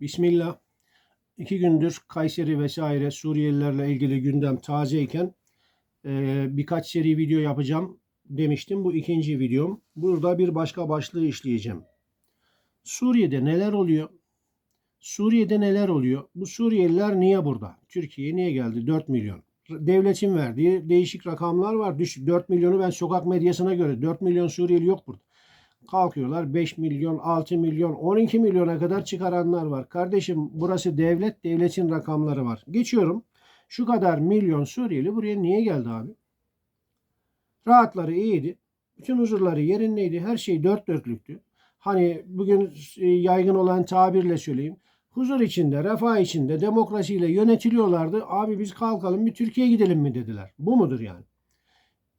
Bismillah. İki gündür Kayseri vesaire Suriyelilerle ilgili gündem tazeyken e, birkaç seri video yapacağım demiştim. Bu ikinci videom. Burada bir başka başlığı işleyeceğim. Suriye'de neler oluyor? Suriye'de neler oluyor? Bu Suriyeliler niye burada? Türkiye'ye niye geldi? 4 milyon. Devletin verdiği değişik rakamlar var. Düş 4 milyonu ben sokak medyasına göre 4 milyon Suriyeli yok burada. Kalkıyorlar 5 milyon, 6 milyon, 12 milyona kadar çıkaranlar var. Kardeşim burası devlet, devletin rakamları var. Geçiyorum. Şu kadar milyon Suriyeli buraya niye geldi abi? Rahatları iyiydi. Bütün huzurları yerindeydi. Her şey dört dörtlüktü. Hani bugün e, yaygın olan tabirle söyleyeyim. Huzur içinde, refah içinde, demokrasiyle yönetiliyorlardı. Abi biz kalkalım bir Türkiye'ye gidelim mi dediler. Bu mudur yani?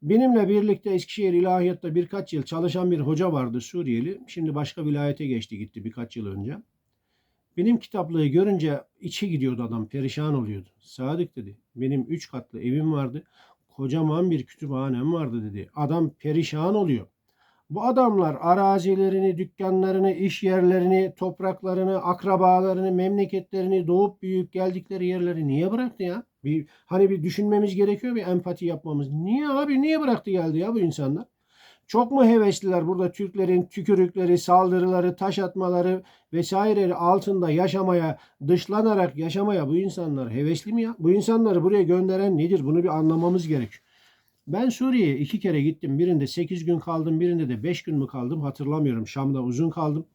Benimle birlikte Eskişehir İlahiyat'ta birkaç yıl çalışan bir hoca vardı Suriyeli. Şimdi başka vilayete geçti gitti birkaç yıl önce. Benim kitaplığı görünce içi gidiyordu adam, perişan oluyordu. Sadık dedi, benim üç katlı evim vardı, kocaman bir kütüphanem vardı dedi. Adam perişan oluyor. Bu adamlar arazilerini, dükkanlarını, iş yerlerini, topraklarını, akrabalarını, memleketlerini, doğup büyüyüp geldikleri yerleri niye bıraktı ya? Bir, hani bir düşünmemiz gerekiyor, bir empati yapmamız. Niye abi, niye bıraktı geldi ya bu insanlar? Çok mu hevesliler burada Türklerin tükürükleri, saldırıları, taş atmaları vesaireleri altında yaşamaya, dışlanarak yaşamaya bu insanlar hevesli mi ya? Bu insanları buraya gönderen nedir? Bunu bir anlamamız gerekiyor. Ben Suriye'ye iki kere gittim. Birinde 8 gün kaldım, birinde de 5 gün mü kaldım hatırlamıyorum. Şam'da uzun kaldım.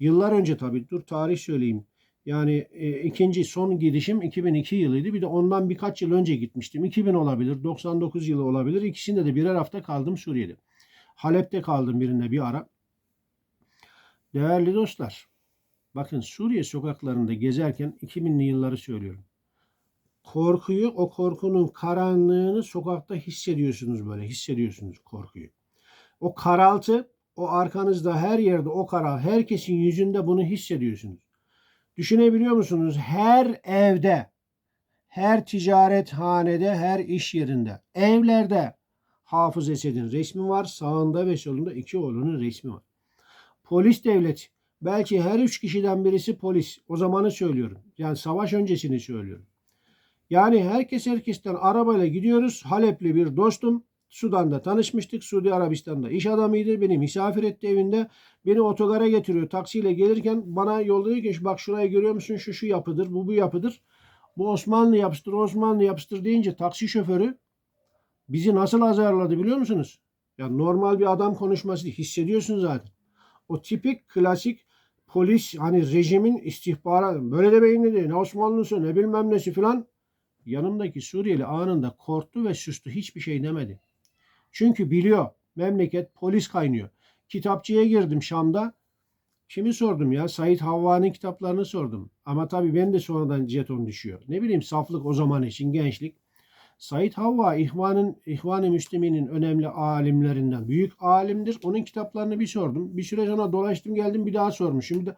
Yıllar önce tabii dur tarih söyleyeyim. Yani e, ikinci son gidişim 2002 yılıydı. Bir de ondan birkaç yıl önce gitmiştim. 2000 olabilir, 99 yılı olabilir. İkisinde de birer hafta kaldım Suriye'de. Halep'te kaldım birinde bir ara. Değerli dostlar, bakın Suriye sokaklarında gezerken 2000'li yılları söylüyorum. Korkuyu, o korkunun karanlığını sokakta hissediyorsunuz böyle, hissediyorsunuz korkuyu. O karaltı, o arkanızda her yerde o karal, herkesin yüzünde bunu hissediyorsunuz. Düşünebiliyor musunuz? Her evde, her ticarethanede, her iş yerinde, evlerde Hafız Esed'in resmi var. Sağında ve solunda iki oğlunun resmi var. Polis devleti. Belki her üç kişiden birisi polis. O zamanı söylüyorum. Yani savaş öncesini söylüyorum. Yani herkes herkesten arabayla gidiyoruz. Halepli bir dostum. Sudan'da tanışmıştık. Suudi Arabistan'da iş adamıydı. Beni misafir etti evinde. Beni otogara getiriyor. Taksiyle gelirken bana yolluyor ki bak şurayı görüyor musun? Şu şu yapıdır. Bu bu yapıdır. Bu Osmanlı yapıştır, Osmanlı yapıştır deyince taksi şoförü bizi nasıl azarladı biliyor musunuz? Ya normal bir adam konuşması hissediyorsun zaten. O tipik klasik polis hani rejimin istihbaratı böyle de beyinledi ne Osmanlısı ne bilmem nesi filan. Yanımdaki Suriyeli anında korktu ve sustu hiçbir şey demedi. Çünkü biliyor memleket polis kaynıyor. Kitapçıya girdim Şam'da. Kimi sordum ya? Said Havva'nın kitaplarını sordum. Ama tabii ben de sonradan jeton düşüyor. Ne bileyim saflık o zaman için gençlik. Said Havva İhvan'ın İhvan-ı Müslümin'in önemli alimlerinden. Büyük alimdir. Onun kitaplarını bir sordum. Bir süre sonra dolaştım geldim bir daha sormuşum. Bir de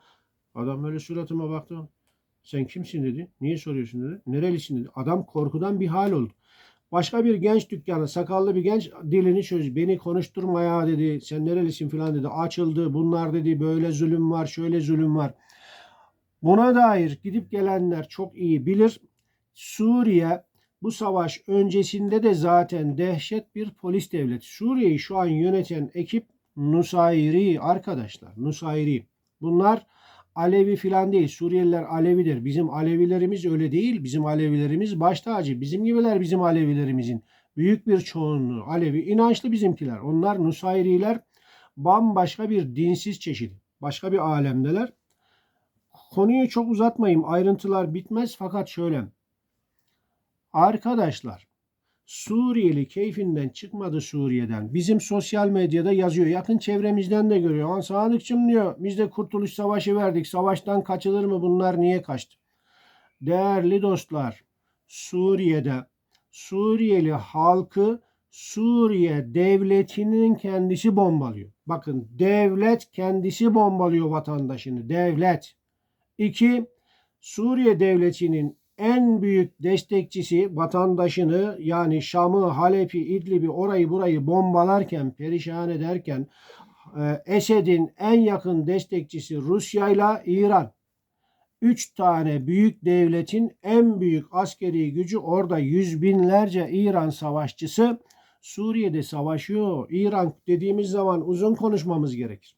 adam böyle suratıma baktı. Sen kimsin dedi. Niye soruyorsun dedi. Nerelisin dedi. Adam korkudan bir hal oldu. Başka bir genç dükkanı, sakallı bir genç dilini çöz. Beni konuşturma ya dedi. Sen nerelisin filan dedi. Açıldı. Bunlar dedi böyle zulüm var, şöyle zulüm var. Buna dair gidip gelenler çok iyi bilir. Suriye bu savaş öncesinde de zaten dehşet bir polis devleti. Suriye'yi şu an yöneten ekip Nusayri arkadaşlar. Nusayri. Bunlar Alevi filan değil. Suriyeliler Alevidir. Bizim Alevilerimiz öyle değil. Bizim Alevilerimiz baş tacı. Bizim gibiler bizim Alevilerimizin. Büyük bir çoğunluğu Alevi. inançlı bizimkiler. Onlar Nusayriler bambaşka bir dinsiz çeşidi. Başka bir alemdeler. Konuyu çok uzatmayayım. Ayrıntılar bitmez fakat şöyle. Arkadaşlar Suriyeli keyfinden çıkmadı Suriye'den. Bizim sosyal medyada yazıyor. Yakın çevremizden de görüyor. An Sadıkçım diyor biz de Kurtuluş Savaşı verdik. Savaştan kaçılır mı bunlar niye kaçtı? Değerli dostlar Suriye'de Suriyeli halkı Suriye devletinin kendisi bombalıyor. Bakın devlet kendisi bombalıyor vatandaşını. Devlet. İki, Suriye devletinin en büyük destekçisi vatandaşını yani Şam'ı, Halep'i, İdlib'i orayı burayı bombalarken, perişan ederken e, Esed'in en yakın destekçisi Rusya ile İran. Üç tane büyük devletin en büyük askeri gücü orada yüz binlerce İran savaşçısı Suriye'de savaşıyor. İran dediğimiz zaman uzun konuşmamız gerekir.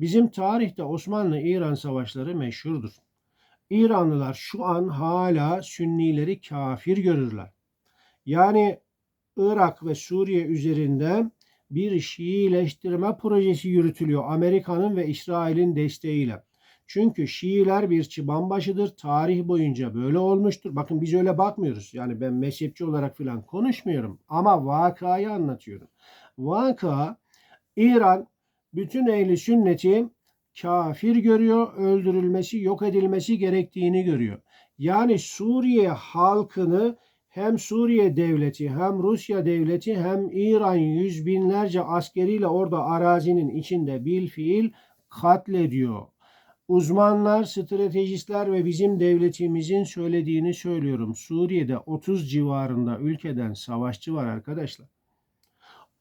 Bizim tarihte Osmanlı-İran savaşları meşhurdur. İranlılar şu an hala Sünnileri kafir görürler. Yani Irak ve Suriye üzerinde bir Şiileştirme projesi yürütülüyor Amerika'nın ve İsrail'in desteğiyle. Çünkü Şiiler bir çıban başıdır. Tarih boyunca böyle olmuştur. Bakın biz öyle bakmıyoruz. Yani ben mezhepçi olarak falan konuşmuyorum. Ama vakayı anlatıyorum. Vaka İran bütün ehli sünneti kafir görüyor, öldürülmesi, yok edilmesi gerektiğini görüyor. Yani Suriye halkını hem Suriye devleti hem Rusya devleti hem İran yüz binlerce askeriyle orada arazinin içinde bil fiil katlediyor. Uzmanlar, stratejistler ve bizim devletimizin söylediğini söylüyorum. Suriye'de 30 civarında ülkeden savaşçı var arkadaşlar.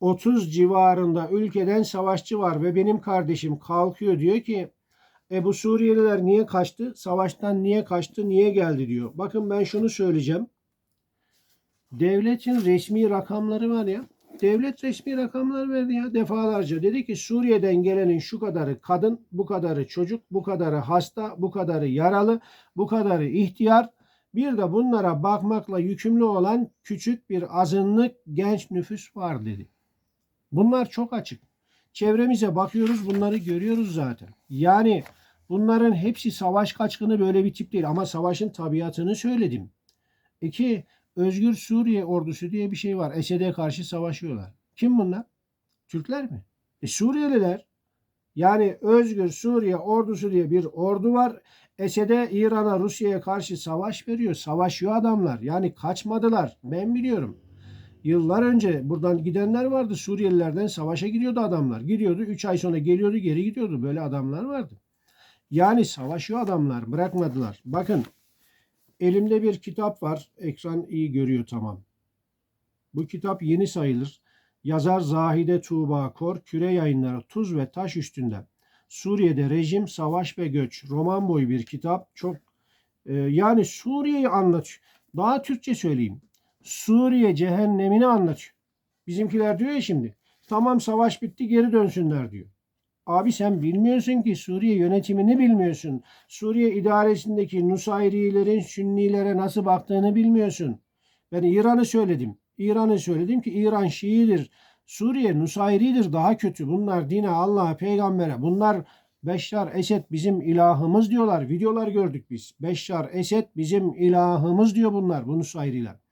30 civarında ülkeden savaşçı var ve benim kardeşim kalkıyor diyor ki e bu Suriyeliler niye kaçtı? Savaştan niye kaçtı? Niye geldi diyor. Bakın ben şunu söyleyeceğim. Devletin resmi rakamları var ya. Devlet resmi rakamlar verdi ya defalarca. Dedi ki Suriye'den gelenin şu kadarı kadın, bu kadarı çocuk, bu kadarı hasta, bu kadarı yaralı, bu kadarı ihtiyar. Bir de bunlara bakmakla yükümlü olan küçük bir azınlık genç nüfus var dedi. Bunlar çok açık. Çevremize bakıyoruz bunları görüyoruz zaten. Yani bunların hepsi savaş kaçkını böyle bir tip değil ama savaşın tabiatını söyledim. İki, Özgür Suriye ordusu diye bir şey var. Esed'e karşı savaşıyorlar. Kim bunlar? Türkler mi? E Suriyeliler. Yani Özgür Suriye ordusu diye bir ordu var. Esed'e İran'a Rusya'ya karşı savaş veriyor. Savaşıyor adamlar. Yani kaçmadılar. Ben biliyorum. Yıllar önce buradan gidenler vardı. Suriyelilerden savaşa gidiyordu adamlar. Gidiyordu. 3 ay sonra geliyordu geri gidiyordu. Böyle adamlar vardı. Yani savaşıyor adamlar. Bırakmadılar. Bakın Elimde bir kitap var. Ekran iyi görüyor tamam. Bu kitap yeni sayılır. Yazar Zahide Tuğba Kor, Küre Yayınları Tuz ve Taş Üstünde. Suriye'de Rejim, Savaş ve Göç. Roman boyu bir kitap. Çok e, yani Suriye'yi anlatıyor. Daha Türkçe söyleyeyim. Suriye cehennemini anlatıyor. Bizimkiler diyor ya şimdi. Tamam savaş bitti geri dönsünler diyor. Abi sen bilmiyorsun ki Suriye yönetimini bilmiyorsun. Suriye idaresindeki Nusayrilerin Sünnilere nasıl baktığını bilmiyorsun. Ben İran'ı söyledim. İran'ı söyledim ki İran Şii'dir. Suriye Nusayri'dir daha kötü. Bunlar dine, Allah'a, peygambere. Bunlar Beşşar Esed bizim ilahımız diyorlar. Videolar gördük biz. Beşşar Esed bizim ilahımız diyor bunlar. Bu Nusayriler.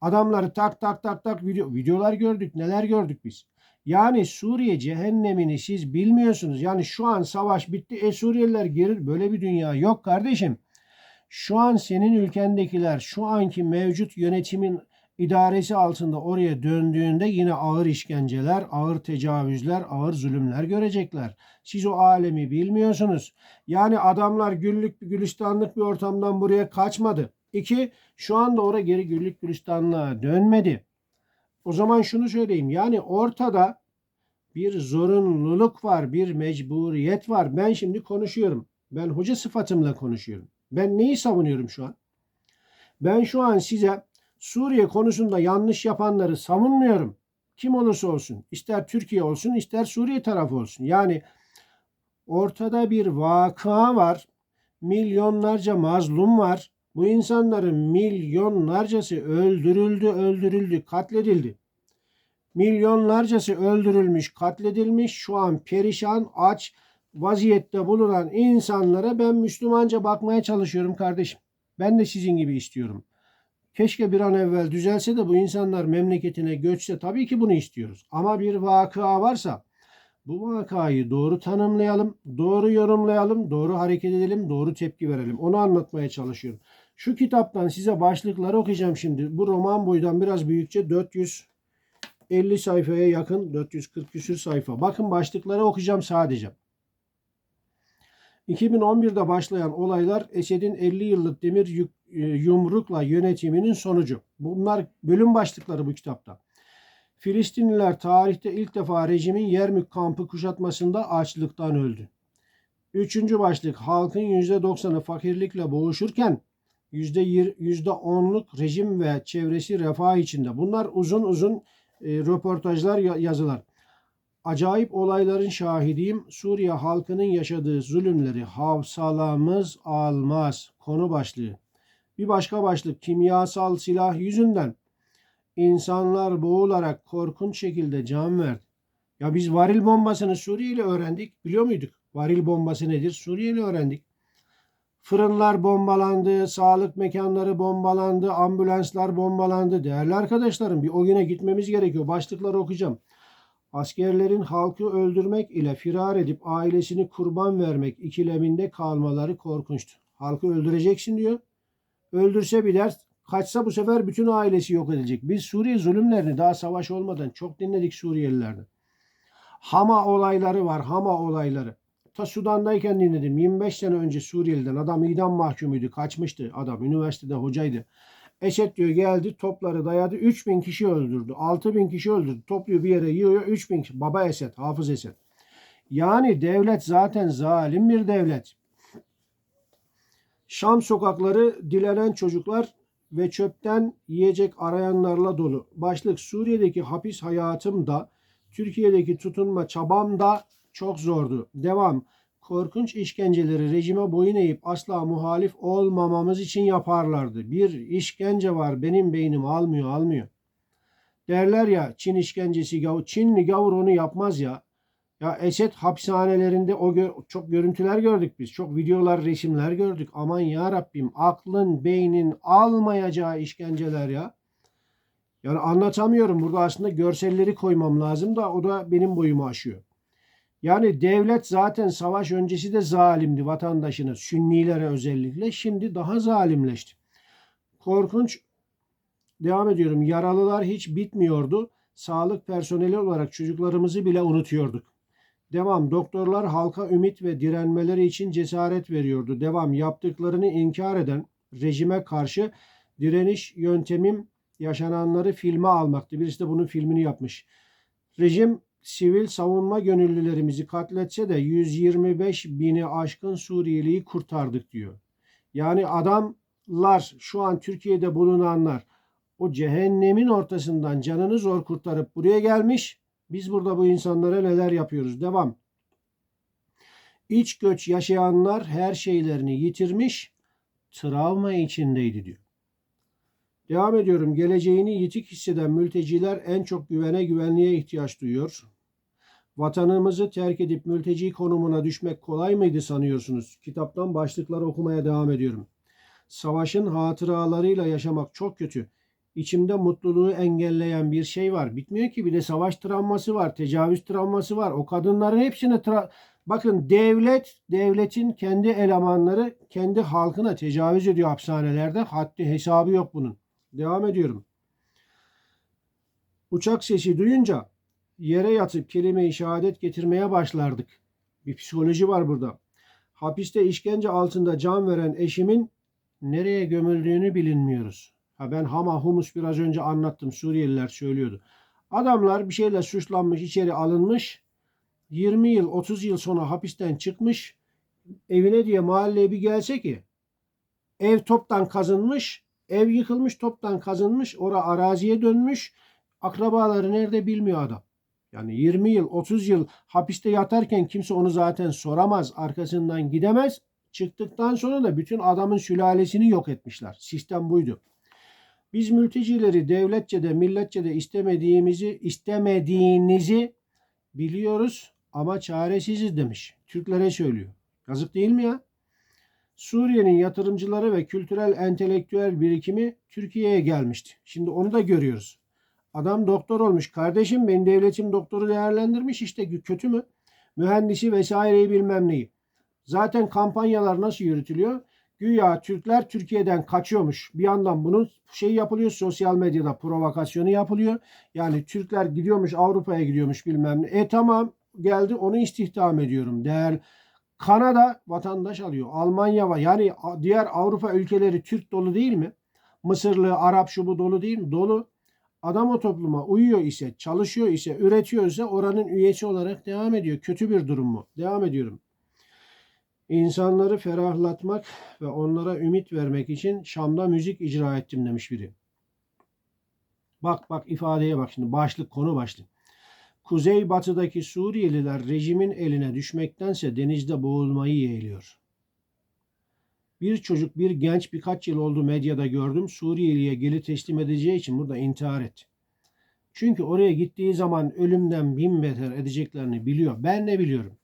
Adamları tak tak tak tak video, videolar gördük. Neler gördük biz. Yani Suriye cehennemini siz bilmiyorsunuz. Yani şu an savaş bitti. E Suriyeliler gelir. Böyle bir dünya yok kardeşim. Şu an senin ülkendekiler şu anki mevcut yönetimin idaresi altında oraya döndüğünde yine ağır işkenceler, ağır tecavüzler, ağır zulümler görecekler. Siz o alemi bilmiyorsunuz. Yani adamlar güllük gülistanlık bir ortamdan buraya kaçmadı. İki, şu anda oraya geri güllük gülistanlığa dönmedi. O zaman şunu söyleyeyim. Yani ortada bir zorunluluk var, bir mecburiyet var. Ben şimdi konuşuyorum. Ben hoca sıfatımla konuşuyorum. Ben neyi savunuyorum şu an? Ben şu an size Suriye konusunda yanlış yapanları savunmuyorum. Kim olursa olsun. ister Türkiye olsun, ister Suriye tarafı olsun. Yani ortada bir vaka var. Milyonlarca mazlum var. Bu insanların milyonlarcası öldürüldü, öldürüldü, katledildi. Milyonlarcası öldürülmüş, katledilmiş, şu an perişan, aç vaziyette bulunan insanlara ben Müslümanca bakmaya çalışıyorum kardeşim. Ben de sizin gibi istiyorum. Keşke bir an evvel düzelse de bu insanlar memleketine göçse tabii ki bunu istiyoruz. Ama bir vakıa varsa bu vakayı doğru tanımlayalım, doğru yorumlayalım, doğru hareket edelim, doğru tepki verelim. Onu anlatmaya çalışıyorum. Şu kitaptan size başlıkları okuyacağım şimdi. Bu roman boydan biraz büyükçe 450 sayfaya yakın 440 küsür sayfa. Bakın başlıkları okuyacağım sadece. 2011'de başlayan olaylar Esed'in 50 yıllık demir e, yumrukla yönetiminin sonucu. Bunlar bölüm başlıkları bu kitapta. Filistinliler tarihte ilk defa rejimin Yermük kampı kuşatmasında açlıktan öldü. Üçüncü başlık halkın %90'ı fakirlikle boğuşurken %10'luk rejim ve çevresi refah içinde. Bunlar uzun uzun e, röportajlar ya- yazılar. Acayip olayların şahidiyim. Suriye halkının yaşadığı zulümleri havsalamız almaz. Konu başlığı. Bir başka başlık kimyasal silah yüzünden insanlar boğularak korkunç şekilde can verdi. Ya biz varil bombasını Suriyeli öğrendik. Biliyor muyduk? Varil bombası nedir? Suriyeli öğrendik. Fırınlar bombalandı, sağlık mekanları bombalandı, ambulanslar bombalandı. Değerli arkadaşlarım bir o güne gitmemiz gerekiyor. Başlıkları okuyacağım. Askerlerin halkı öldürmek ile firar edip ailesini kurban vermek ikileminde kalmaları korkunçtu. Halkı öldüreceksin diyor. Öldürse bir ders, kaçsa bu sefer bütün ailesi yok edilecek. Biz Suriye zulümlerini daha savaş olmadan çok dinledik Suriyelilerden. Hama olayları var, Hama olayları. Ta Sudan'dayken dinledim. 25 sene önce Suriyeli'den adam idam mahkumuydu. Kaçmıştı adam. Üniversitede hocaydı. Esed diyor geldi topları dayadı. 3000 kişi öldürdü. 6000 kişi öldürdü. Topluyor bir yere yığıyor. 3000 kişi. Baba Esed, Hafız Esed. Yani devlet zaten zalim bir devlet. Şam sokakları dilenen çocuklar ve çöpten yiyecek arayanlarla dolu. Başlık Suriye'deki hapis hayatımda, Türkiye'deki tutunma çabam da çok zordu. Devam. Korkunç işkenceleri rejime boyun eğip asla muhalif olmamamız için yaparlardı. Bir işkence var benim beynim almıyor almıyor. Derler ya Çin işkencesi gavur. Çinli gavur onu yapmaz ya. Ya Esed hapishanelerinde o gö- çok görüntüler gördük biz. Çok videolar, resimler gördük. Aman ya Rabbim aklın, beynin almayacağı işkenceler ya. Yani anlatamıyorum. Burada aslında görselleri koymam lazım da o da benim boyumu aşıyor. Yani devlet zaten savaş öncesi de zalimdi vatandaşına, Sünnilere özellikle. Şimdi daha zalimleşti. Korkunç devam ediyorum. Yaralılar hiç bitmiyordu. Sağlık personeli olarak çocuklarımızı bile unutuyorduk. Devam. Doktorlar halka ümit ve direnmeleri için cesaret veriyordu. Devam. Yaptıklarını inkar eden rejime karşı direniş yöntemim yaşananları filme almaktı. Birisi de bunun filmini yapmış. Rejim sivil savunma gönüllülerimizi katletse de 125 bini aşkın Suriyeliyi kurtardık diyor. Yani adamlar şu an Türkiye'de bulunanlar o cehennemin ortasından canını zor kurtarıp buraya gelmiş. Biz burada bu insanlara neler yapıyoruz? Devam. İç göç yaşayanlar her şeylerini yitirmiş, travma içindeydi diyor. Devam ediyorum. Geleceğini yitik hisseden mülteciler en çok güvene güvenliğe ihtiyaç duyuyor. Vatanımızı terk edip mülteci konumuna düşmek kolay mıydı sanıyorsunuz? Kitaptan başlıkları okumaya devam ediyorum. Savaşın hatıralarıyla yaşamak çok kötü. İçimde mutluluğu engelleyen bir şey var. Bitmiyor ki bir de savaş travması var, tecavüz travması var. O kadınların hepsine tra- bakın devlet, devletin kendi elemanları kendi halkına tecavüz ediyor hapishanelerde. Haddi hesabı yok bunun. Devam ediyorum. Uçak sesi duyunca yere yatıp kelime-i şehadet getirmeye başlardık. Bir psikoloji var burada. Hapiste işkence altında can veren eşimin nereye gömüldüğünü bilinmiyoruz. Ha ben Hama Humus biraz önce anlattım. Suriyeliler söylüyordu. Adamlar bir şeyle suçlanmış, içeri alınmış. 20 yıl, 30 yıl sonra hapisten çıkmış. Evine diye mahalleye bir gelse ki ev toptan kazınmış, ev yıkılmış, toptan kazınmış, ora araziye dönmüş. Akrabaları nerede bilmiyor adam. Yani 20 yıl, 30 yıl hapiste yatarken kimse onu zaten soramaz, arkasından gidemez. Çıktıktan sonra da bütün adamın sülalesini yok etmişler. Sistem buydu. Biz mültecileri devletçe de milletçe de istemediğimizi, istemediğinizi biliyoruz ama çaresiziz demiş. Türklere söylüyor. Yazık değil mi ya? Suriye'nin yatırımcıları ve kültürel entelektüel birikimi Türkiye'ye gelmişti. Şimdi onu da görüyoruz. Adam doktor olmuş. Kardeşim benim devletim doktoru değerlendirmiş işte kötü mü? Mühendisi vesaireyi bilmem neyi. Zaten kampanyalar nasıl yürütülüyor? Güya Türkler Türkiye'den kaçıyormuş. Bir yandan bunun şey yapılıyor sosyal medyada provokasyonu yapılıyor. Yani Türkler gidiyormuş Avrupa'ya gidiyormuş bilmem ne. E tamam geldi onu istihdam ediyorum. Değer Kanada vatandaş alıyor. Almanya var. Yani diğer Avrupa ülkeleri Türk dolu değil mi? Mısırlı, Arap şu bu dolu değil mi? Dolu. Adam o topluma uyuyor ise, çalışıyor ise, üretiyor ise oranın üyesi olarak devam ediyor. Kötü bir durum mu? Devam ediyorum. İnsanları ferahlatmak ve onlara ümit vermek için Şam'da müzik icra ettim demiş biri. Bak bak ifadeye bak şimdi başlık konu başlık. Kuzeybatıdaki Suriyeliler rejimin eline düşmektense denizde boğulmayı yeğliyor. Bir çocuk, bir genç birkaç yıl oldu medyada gördüm. Suriyeliye geri teslim edeceği için burada intihar etti. Çünkü oraya gittiği zaman ölümden bin beter edeceklerini biliyor. Ben ne biliyorum?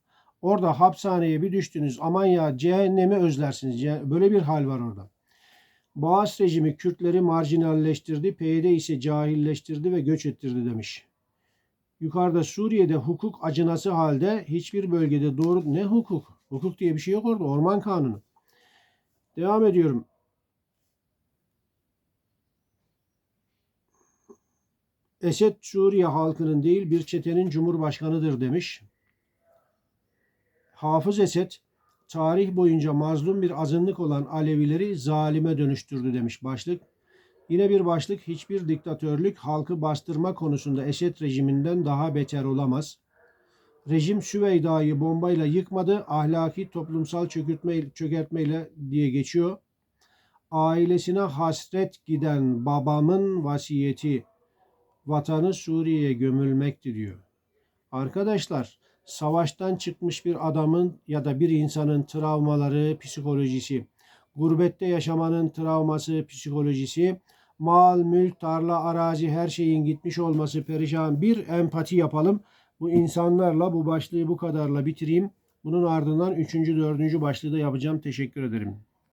Orada hapishaneye bir düştünüz aman ya cehennemi özlersiniz. Böyle bir hal var orada. Boğaz rejimi Kürtleri marjinalleştirdi, PYD ise cahilleştirdi ve göç ettirdi demiş. Yukarıda Suriye'de hukuk acınası halde hiçbir bölgede doğru ne hukuk? Hukuk diye bir şey yok orada. Orman kanunu. Devam ediyorum. Esed Suriye halkının değil bir çetenin cumhurbaşkanıdır demiş. Hafız Esed tarih boyunca mazlum bir azınlık olan Alevileri zalime dönüştürdü demiş başlık. Yine bir başlık hiçbir diktatörlük halkı bastırma konusunda Esed rejiminden daha beter olamaz. Rejim Süveyda'yı bombayla yıkmadı, ahlaki toplumsal çökürtme, çökertmeyle diye geçiyor. Ailesine hasret giden babamın vasiyeti vatanı Suriye'ye gömülmekti diyor. Arkadaşlar savaştan çıkmış bir adamın ya da bir insanın travmaları, psikolojisi, gurbette yaşamanın travması, psikolojisi, mal, mülk, tarla, arazi her şeyin gitmiş olması perişan bir empati yapalım. Bu insanlarla bu başlığı bu kadarla bitireyim. Bunun ardından üçüncü, dördüncü başlığı da yapacağım. Teşekkür ederim.